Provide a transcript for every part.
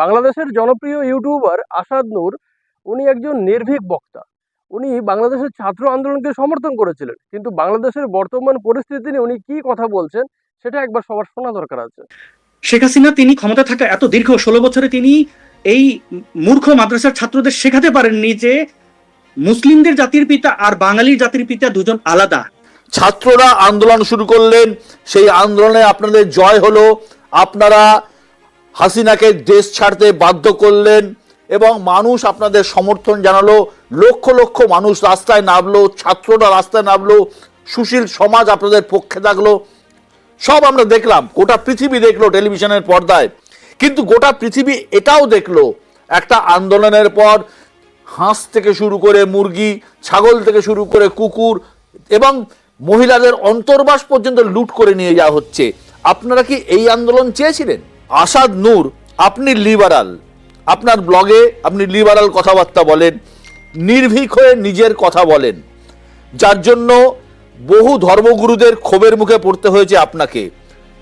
বাংলাদেশের জনপ্রিয় ইউটিউবার আসাদ নূর উনি একজন নির্ভীক বক্তা। উনি বাংলাদেশের ছাত্র আন্দোলনকে সমর্থন করেছিলেন কিন্তু বাংলাদেশের বর্তমান পরিস্থিতি নিয়ে উনি কি কথা বলছেন সেটা একবার সবার শোনা দরকার আছে। শেখ হাসিনা তিনি ক্ষমতা থাকা এত দীর্ঘ ষোলো বছরে তিনি এই মূর্খ মাদ্রাসার ছাত্রদের শেখাতে পারেননি যে মুসলিমদের জাতির পিতা আর বাঙালির জাতির পিতা দুজন আলাদা। ছাত্ররা আন্দোলন শুরু করলেন সেই আন্দোলনে আপনাদের জয় হলো। আপনারা হাসিনাকে দেশ ছাড়তে বাধ্য করলেন এবং মানুষ আপনাদের সমর্থন জানালো, লক্ষ লক্ষ মানুষ রাস্তায় নামলো, ছাত্ররা রাস্তায় নামলো, সুশীল সমাজ আপনাদের পক্ষে থাকল। সব আমরা দেখলাম, গোটা পৃথিবী দেখল টেলিভিশনের পর্দায়। কিন্তু গোটা পৃথিবী এটাও দেখল, একটা আন্দোলনের পর হাঁস থেকে শুরু করে মুরগি, ছাগল থেকে শুরু করে কুকুর এবং মহিলাদের অন্তর্বাস পর্যন্ত লুট করে নিয়ে যাওয়া হচ্ছে। আপনারা কি এই আন্দোলন চেয়েছিলেন? আসাদ নূর, আপনি লিবারাল আপনার ব্লগে আপনি লিবারাল কথাবার্তা বলেন, নির্ভীক হয়ে নিজের কথা বলেন। যার জন্য বহু ধর্মগুরুদের ক্ষোভের মুখে পড়তে হয়েছে আপনাকে।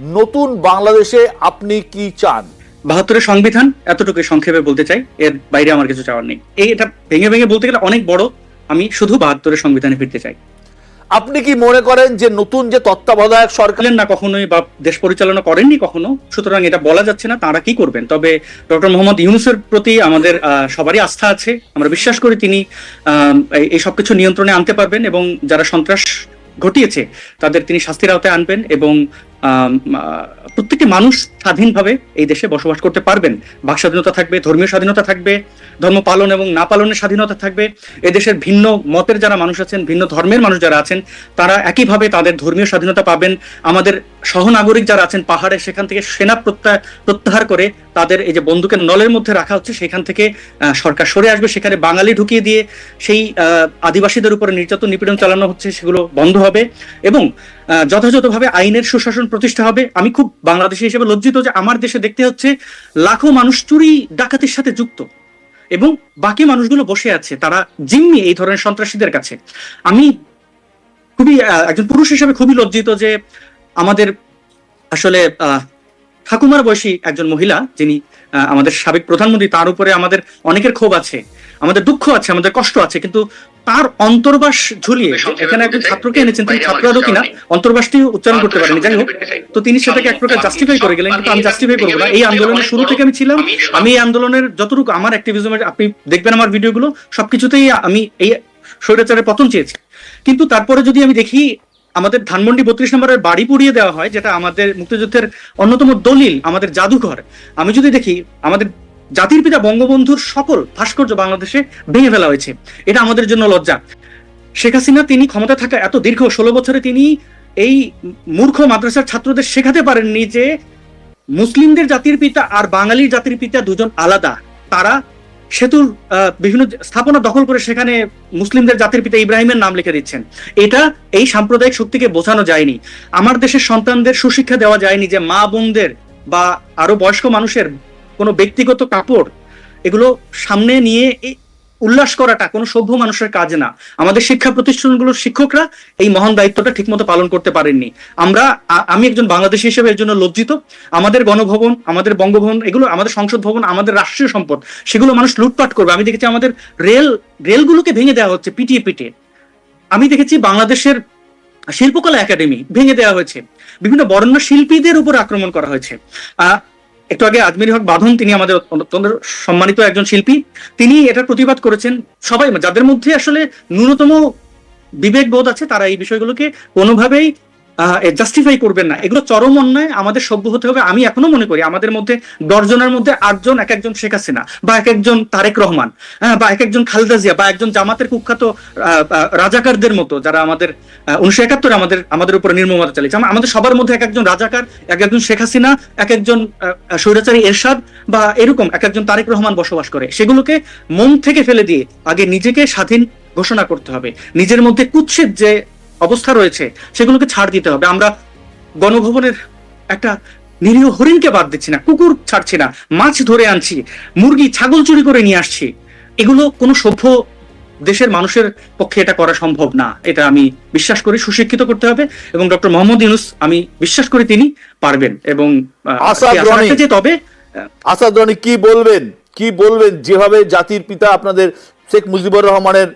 নতুন বাংলাদেশে আপনি কি চান? বাহাত্তরের সংবিধান এতটুকু সংক্ষেপে বলতে চাই, এর বাইরে আমার কিছু চাওয়ার নেই। এই এটা ভেঙে ভেঙে বলতে গেলে অনেক বড়। আমি শুধু বাহাত্তরের সংবিধানে ফিরতে চাই। আপনি কি মনে করেন যে নতুন যে তত্ত্বাবধায়ক সরকার না কখনোই বা দেশ পরিচালনা করেননি কখনো? সুতরাং এটা বলা যাচ্ছে না, তারা কি করবেন? তবে ডক্টর মোহাম্মদ ইউনুসের প্রতি আমাদের সবারই আস্থা আছে। আমরা বিশ্বাস করি তিনি এই- সবকিছু নিয়ন্ত্রণে আনতে পারবেন এবং যারা সন্ত্রাস ঘটিয়েছে, তাদের তিনি শাস্তির আওতায় আনবেন এবং প্রত্যেকটি মানুষ স্বাধীনভাবে এই দেশে বসবাস করতে পারবেন। বাক স্বাধীনতা থাকবে, ধর্মীয় স্বাধীনতা থাকবে, ধর্ম পালন এবং না পালনের স্বাধীনতা থাকবে। এদেশের ভিন্ন মতের যারা মানুষ আছেন, ভিন্ন ধর্মের মানুষ যারা আছেন, তারা একইভাবে তাদের ধর্মীয় স্বাধীনতা পাবেন। আমাদের সহনাগরিক যারা আছেন পাহাড়ে, সেখান থেকে সেনা প্রত্যা- প্রত্যাহার করে তাদের এই যে বন্দুকের নলের মধ্যে রাখা হচ্ছে, সেখান থেকে সরকার সরে আসবে। সেখানে বাঙালি ঢুকিয়ে দিয়ে সেই আদিবাসীদের উপরে নির্যাতন নিপীড়ন চালানো হচ্ছে, সেগুলো বন্ধ হবে এবং যথাযথভাবে আইনের সুশাসন প্রতিষ্ঠা হবে। আমি খুব বাংলাদেশি হিসেবে লজ্জিত যে আমার দেশে দেখতে হচ্ছে লাখো মানুষ চুরি ডাকাতির সাথে যুক্ত এবং বাকি মানুষগুলো বসে আছে তারা জিম্মি এই ধরনের সন্ত্রাসীদের কাছে। আমি খুবই একজন পুরুষ হিসেবে খুবই লজ্জিত যে আমাদের আসলে আহ, ঠাকুমার বয়সী একজন মহিলা যিনি আমাদের সাবেক প্রধানমন্ত্রী তার উপরে আমাদের অনেকের ক্ষোভ আছে আমাদের দুঃখ আছে আমাদের কষ্ট আছে কিন্তু তার অন্তর্বাস ঝুলিয়ে এখানে একজন ছাত্রকে এনেছেন তিনি ছাত্র আদৌ কিনা অন্তর্বাসটি উচ্চারণ করতে পারেনি যাই হোক তো তিনি সেটাকে এক প্রকার জাস্টিফাই করে গেলেন কিন্তু আমি জাস্টিফাই করব না। এই আন্দোলনের শুরু থেকে আমি ছিলাম আমি এই আন্দোলনের যতটুকু আমার অ্যাক্টিভিজমের আপনি দেখবেন আমার ভিডিওগুলো সবকিছুতেই আমি এই স্বৈরাচারের পতন চেয়েছি। কিন্তু তারপরে যদি আমি দেখি আমাদের ধানমন্ডি বত্রিশ নম্বরের বাড়ি পুড়িয়ে দেওয়া হয়, যেটা আমাদের মুক্তিযুদ্ধের অন্যতম দলিল, আমাদের জাদুঘর। আমি যদি দেখি, আমাদের জাতির পিতা বঙ্গবন্ধুর সকল ভাস্কর্য বাংলাদেশে ভেঙে ফেলা হয়েছে। এটা আমাদের জন্য লজ্জা। শেখ হাসিনা, তিনি ক্ষমতা থাকা এত দীর্ঘ ষোলো বছরে তিনি এই মূর্খ মাদ্রাসার ছাত্রদের শেখাতে পারেননি যে, মুসলিমদের জাতির পিতা আর বাঙালির জাতির পিতা দুজন আলাদা। তারা সেতুর বিভিন্ন স্থাপনা দখল করে সেখানে মুসলিমদের জাতির পিতা ইব্রাহিমের নাম লিখে দিচ্ছেন। এটা এই সাম্প্রদায়িক শক্তিকে বোঝানো যায়নি। আমার দেশের সন্তানদের সুশিক্ষা দেওয়া যায়নি যে মা বোনদের বা আরও বয়স্ক মানুষের কোনো ব্যক্তিগত কাপড়, এগুলো সামনে নিয়ে উল্লাস করাটা কোনো সভ্য মানুষের কাজ না। আমাদের শিক্ষা প্রতিষ্ঠানগুলোর শিক্ষকরা এই মহান দায়িত্বটা ঠিকমতো পালন করতে পারেননি। আমরা আমি একজন বাংলাদেশি হিসেবে এর জন্য লজ্জিত। আমাদের গণভবন, আমাদের বঙ্গভবন, এগুলো, আমাদের সংসদ ভবন, আমাদের রাষ্ট্রীয় সম্পদ, সেগুলো মানুষ লুটপাট করবে। আমি দেখেছি আমাদের রেল, রেলগুলোকে ভেঙে দেওয়া হচ্ছে পিটিয়ে পিটিয়ে। আমি দেখেছি বাংলাদেশের শিল্পকলা একাডেমি ভেঙে দেওয়া হয়েছে। বিভিন্ন বরেণ্য শিল্পীদের উপর আক্রমণ করা হয়েছে। একটু আগে আজমির হক বাঁধন, তিনি আমাদের অত্যন্ত সম্মানিত একজন শিল্পী, তিনি এটার প্রতিবাদ করেছেন সবাই, যাদের মধ্যে আসলে ন্যূনতম বিবেকবোধ আছে, তারা এই বিষয়গুলোকে কোনোভাবেই জাস্টিফাই করবেন না। এগুলো চরম অন্যায় আমাদের সভ্য হতে হবে। আমি এখনও মনে করি আমাদের মধ্যে দশজনের মধ্যে আটজন এক একজন শেখ হাসিনা বা এক একজন তারেক রহমান হ্যাঁ, বা এক একজন খালেদা জিয়া বা একজন জামাতের কুখ্যাত রাজাকারদের মতো যারা আমাদের উনিশশো একাত্তরে আমাদের আমাদের উপরে নির্মমতা চালিয়েছে। আম- আমাদের সবার মধ্যে এক একজন রাজাকার এক একজন শেখ হাসিনা এক একজন স্বৈরাচারী এরশাদ বা এরকম এক একজন তারেক রহমান বসবাস করে। সেগুলোকে মন থেকে ফেলে দিয়ে আগে নিজেকে স্বাধীন ঘোষণা করতে হবে। নিজের মধ্যে কুৎসিত যে অবস্থা রয়েছে সেগুলোকে ছাড় দিতে হবে। আমরা গণভবনের একটা নিরীহ হরিণকে বাদ দিচ্ছি না কুকুর ছাড়ছি না মাছ ধরে আনছি মুরগি ছাগল চুরি করে নিয়ে আসছি। এগুলো কোনো সভ্য দেশের মানুষের পক্ষে এটা করা সম্ভব না। এটা আমি বিশ্বাস করি সুশিক্ষিত করতে হবে এবং ডক্টর মোহাম্মদ ইউনুস আমি বিশ্বাস করি তিনি পারবেন এবং তবে আসাদ রনি কি বলবেন? কি বলবেন? যেভাবে জাতির পিতা আপনাদের শেখ মুজিবুর রহমানের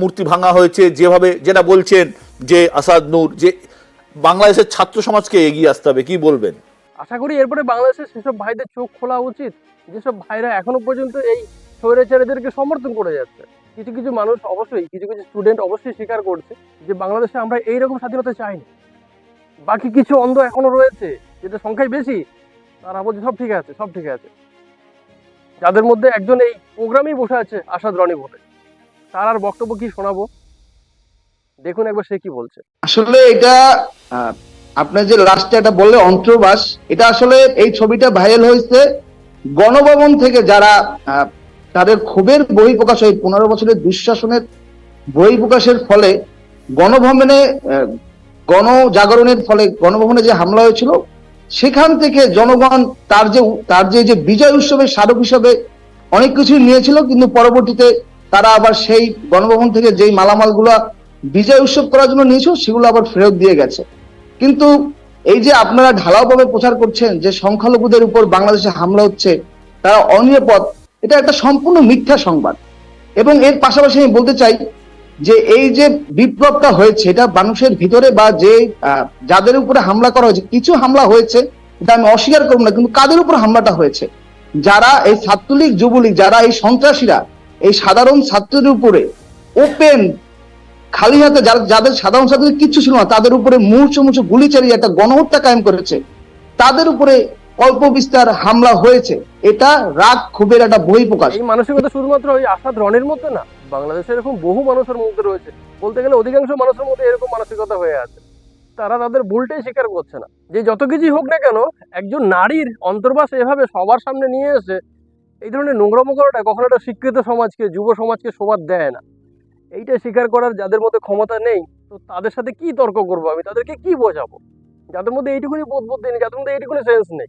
মূর্তি ভাঙা হয়েছে যেভাবে যেটা বলছেন যে আসাদ নূর, যে বাংলাদেশের ছাত্র সমাজকে এগিয়ে আসতে হবে, কি বলবেন? আশা করি এরপরে বাংলাদেশের সেসব ভাইদের চোখ খোলা উচিত, যেসব ভাইরা এখনও পর্যন্ত এই স্বৈরাচারীদেরকে সমর্থন করে যাচ্ছে। কিছু কিছু মানুষ অবশ্যই, কিছু কিছু স্টুডেন্ট অবশ্যই স্বীকার করছে যে বাংলাদেশে আমরা এইরকম স্বাধীনতা চাইনি। বাকি কিছু অন্ধ এখনও রয়েছে যেটা সংখ্যায় বেশি, তারা বলছে সব ঠিক আছে, সব ঠিক আছে। যাদের মধ্যে একজন এই প্রোগ্রামেই বসে আছে আসাদ রনি বলে, তার আর বক্তব্য কি শোনাবো? দেখুন একবার সে কি বলছে। আসলে এটা আপনার যে লাস্টে এটা বললে অন্ত্রবাস, এটা আসলে এই ছবিটা ভাইরাল হয়েছে গণভবন থেকে যারা তাদের ক্ষোভের বহিঃপ্রকাশ হয় পনেরো বছরের দুঃশাসনের বহিঃপ্রকাশের ফলে গণভবনে গণজাগরণের ফলে গণভবনে যে হামলা হয়েছিল, সেখান থেকে জনগণ তার যে তার যে যে বিজয় উৎসবের স্মারক হিসাবে অনেক কিছুই নিয়েছিল, কিন্তু পরবর্তীতে তারা আবার সেই গণভবন থেকে যেই মালামালগুলা বিজয় উৎসব করার জন্য নিয়েছিল সেগুলো আবার ফেরত দিয়ে গেছে। কিন্তু এই যে আপনারা ঢালাওভাবে প্রচার করছেন যে সংখ্যালঘুদের উপর বাংলাদেশে হামলা হচ্ছে, তারা অনিরাপদ, এটা একটা সম্পূর্ণ মিথ্যা সংবাদ। এবং এর পাশাপাশি আমি বলতে চাই যে এই যে বিপ্লবটা হয়েছে, এটা মানুষের ভিতরে বা যে যাদের উপরে হামলা করা হয়েছে, কিছু হামলা হয়েছে, এটা আমি অস্বীকার করব না, কিন্তু কাদের উপর হামলাটা হয়েছে? যারা এই ছাত্রলীগ, যুবলীগ, যারা এই সন্ত্রাসীরা, এই সাধারণ ছাত্রদের উপরে ওপেন খালি হাতে যাদের সাধারণ ছাত্রদের কিচ্ছু ছিল না, তাদের উপরে মুহূর্ত মুহূর্ত গুলি চালিয়ে একটা গণহত্যা কায়েম করেছে। তাদের উপরে অল্প বিস্তার হামলা হয়েছে। এটা রাগ ক্ষোভের একটা বহিঃপ্রকাশ। এই মানসিকতা শুধুমাত্র ওই আসাদ রনের মধ্যে না, বাংলাদেশে এরকম বহু মানুষের মধ্যে রয়েছে। বলতে গেলে অধিকাংশ মানুষের মধ্যে এরকম মানসিকতা হয়ে আছে। তারা তাদের ভুলটাই স্বীকার করছে না। যে যত কিছুই হোক না কেন, একজন নারীর অন্তর্বাস এভাবে সবার সামনে নিয়ে এসে এই ধরনের নোংরামো করাটা কখনো একটা শিক্ষিত সমাজকে, যুব সমাজকে শোভার দেয় না। এইটা স্বীকার করার যাদের মধ্যে ক্ষমতা নেই, তো তাদের সাথে কি তর্ক করব আমি? তাদেরকে কি বোঝাবো? যাদের মধ্যে এইটুকুনি বোধ বুদ্ধি নেই, যাদের মধ্যে এইটুকুনি সেন্স নেই।